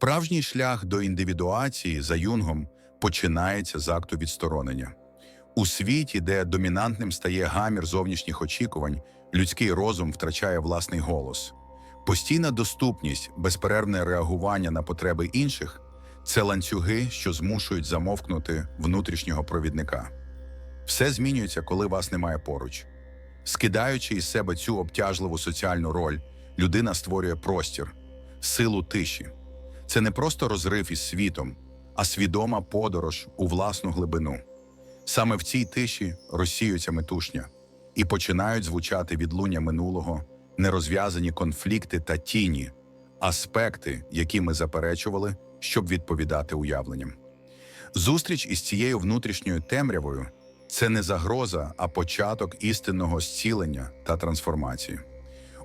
Справжній шлях до індивідуації за юнгом починається з акту відсторонення. У світі, де домінантним стає гамір зовнішніх очікувань, людський розум втрачає власний голос. Постійна доступність, безперервне реагування на потреби інших це ланцюги, що змушують замовкнути внутрішнього провідника. Все змінюється, коли вас немає поруч. Скидаючи із себе цю обтяжливу соціальну роль, людина створює простір, силу тиші. Це не просто розрив із світом, а свідома подорож у власну глибину. Саме в цій тиші розсіюється метушня і починають звучати відлуння минулого, нерозв'язані конфлікти та тіні, аспекти, які ми заперечували, щоб відповідати уявленням. Зустріч із цією внутрішньою темрявою це не загроза, а початок істинного зцілення та трансформації.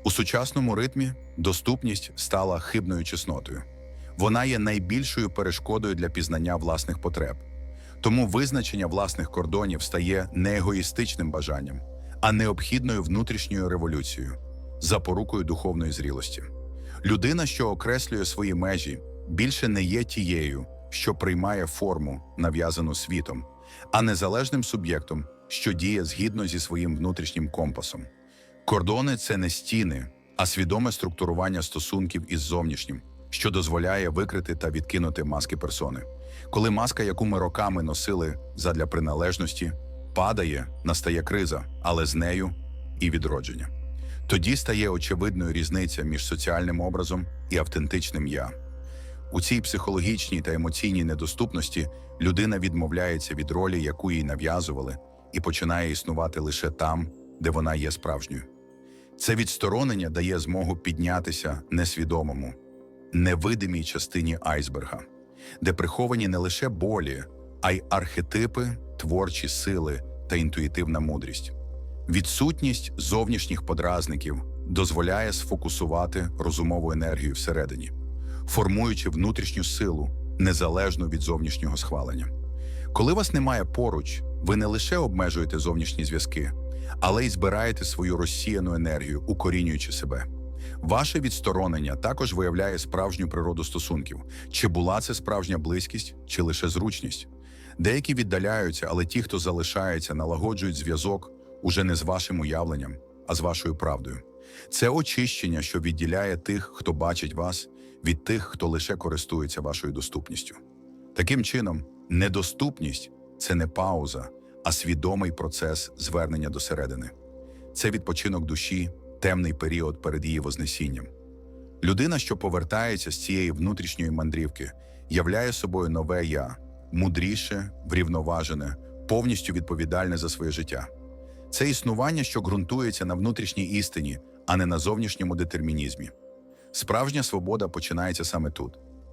У сучасному ритмі доступність стала хибною чеснотою. Вона є найбільшою перешкодою для пізнання власних потреб. Тому визначення власних кордонів стає не егоїстичним бажанням, а необхідною внутрішньою революцією, запорукою духовної зрілості. Людина, що окреслює свої межі, більше не є тією, що приймає форму, нав'язану світом, а незалежним суб'єктом, що діє згідно зі своїм внутрішнім компасом. Кордони це не стіни, а свідоме структурування стосунків із зовнішнім, що дозволяє викрити та відкинути маски персони. Коли маска, яку ми роками носили задля приналежності, падає, настає криза, але з нею і відродження. Тоді стає очевидною різниця між соціальним образом і автентичним я. У цій психологічній та емоційній недоступності людина відмовляється від ролі, яку їй нав'язували, і починає існувати лише там, де вона є справжньою. Це відсторонення дає змогу піднятися несвідомому, невидимій частині айсберга, де приховані не лише болі, а й архетипи, творчі сили та інтуїтивна мудрість. Відсутність зовнішніх подразників дозволяє сфокусувати розумову енергію всередині, формуючи внутрішню силу, незалежну від зовнішнього схвалення. Коли вас немає поруч, ви не лише обмежуєте зовнішні зв'язки, але й збираєте свою розсіяну енергію, укорінюючи себе. Ваше відсторонення також виявляє справжню природу стосунків, чи була це справжня близькість, чи лише зручність. Деякі віддаляються, але ті, хто залишається, налагоджують зв'язок уже не з вашим уявленням, а з вашою правдою. Це очищення, що відділяє тих, хто бачить вас, від тих, хто лише користується вашою доступністю. Таким чином, недоступність це не пауза, а свідомий процес звернення до середини. Це відпочинок душі, темний період перед її вознесінням. Людина, що повертається з цієї внутрішньої мандрівки, являє собою нове я, мудріше, врівноважене, повністю відповідальне за своє життя. Це існування, що ґрунтується на внутрішній істині, а не на зовнішньому детермінізмі. Справжня свобода починається саме тут,